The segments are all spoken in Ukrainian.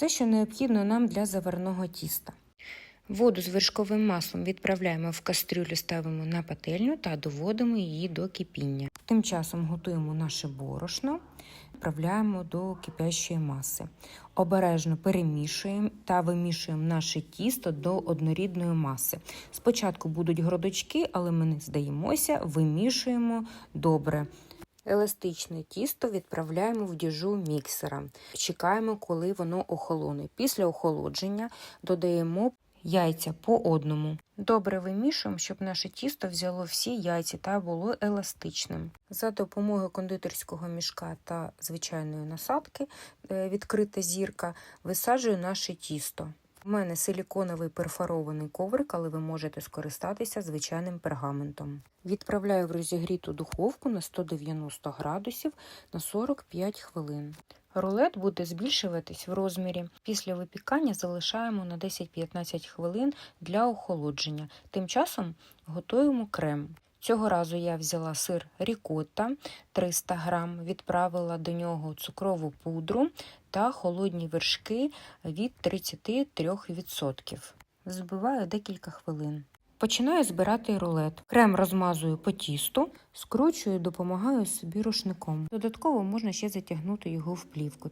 Все, що необхідно нам для заварного тіста. Воду з вершковим маслом відправляємо в кастрюлю, ставимо на пательню та доводимо її до кипіння. Тим часом готуємо наше борошно, відправляємо до кипящої маси. Обережно перемішуємо та вимішуємо наше тісто до однорідної маси. Спочатку будуть грудочки, але ми не здаємося, вимішуємо добре. Еластичне тісто відправляємо в діжу міксера. Чекаємо, коли воно охолоне. Після охолодження додаємо яйця по одному. Добре вимішуємо, щоб наше тісто взяло всі яйця та було еластичним. За допомогою кондитерського мішка та звичайної насадки, е, відкрита зірка, висаджую наше тісто. У мене силіконовий перфорований коврик, але ви можете скористатися звичайним пергаментом. Відправляю в розігріту духовку на 190 градусів на 45 хвилин. Рулет буде збільшуватись в розмірі. Після випікання залишаємо на 10-15 хвилин для охолодження. Тим часом готуємо крем. Цього разу я взяла сир рікотта 300 грам, відправила до нього цукрову пудру та холодні вершки від 33%. Збиваю декілька хвилин. Починаю збирати рулет. Крем розмазую по тісту, скручую, допомагаю собі рушником. Додатково можна ще затягнути його в плівку.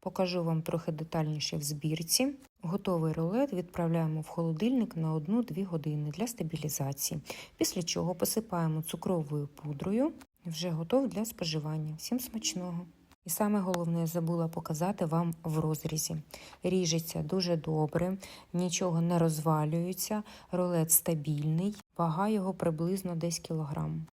Покажу вам трохи детальніше в збірці. Готовий рулет відправляємо в холодильник на 1-2 години для стабілізації. Після чого посипаємо цукровою пудрою. Вже готов для споживання. Всім смачного! І саме головне забула показати вам в розрізі. Ріжеться дуже добре, нічого не розвалюється, рулет стабільний, вага його приблизно десь кілограм.